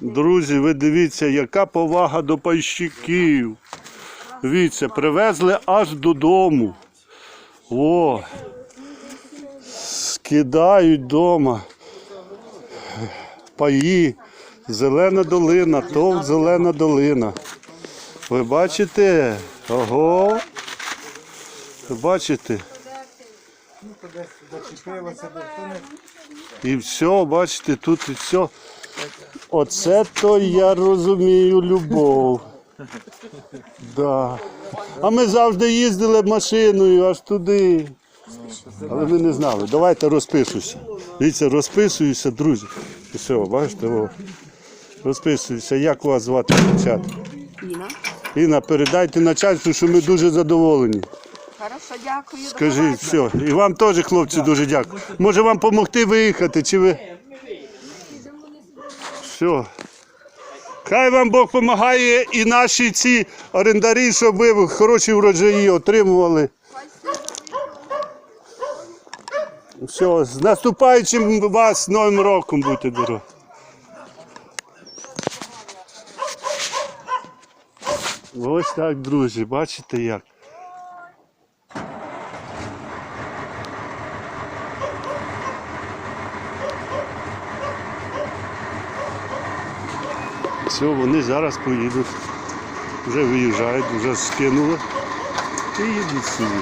Друзі, ви дивіться, яка повага до пайщиків. Дивіться, привезли аж додому. О, скидають вдома. Паї. Зелена долина, тов зелена долина. Ви бачите? Ого. Ви бачите? Не І все, бачите, тут і все. Оце то я розумію любов. Да. А ми завжди їздили машиною аж туди. Але ми не знали. Давайте розписуйся. Дивіться, розписуюся, друзі. І все, бачите, о. розписуюся. Як вас звати дівчата? Інна. Інна, передайте начальству, що ми дуже задоволені. Хорошо, дякую. Скажіть, все. І вам теж, хлопці, дуже дякую. Може вам допомогти виїхати, чи ви. Все. Хай вам Бог допомагає і наші ці орендарі, щоб ви хороші врожаї отримували. Все, з наступаючим вас Новим роком будьте дорогі. Ось так, друзі, бачите як. Все, вони зараз поїдуть. Вже виїжджають, вже скинули і їдуть собі.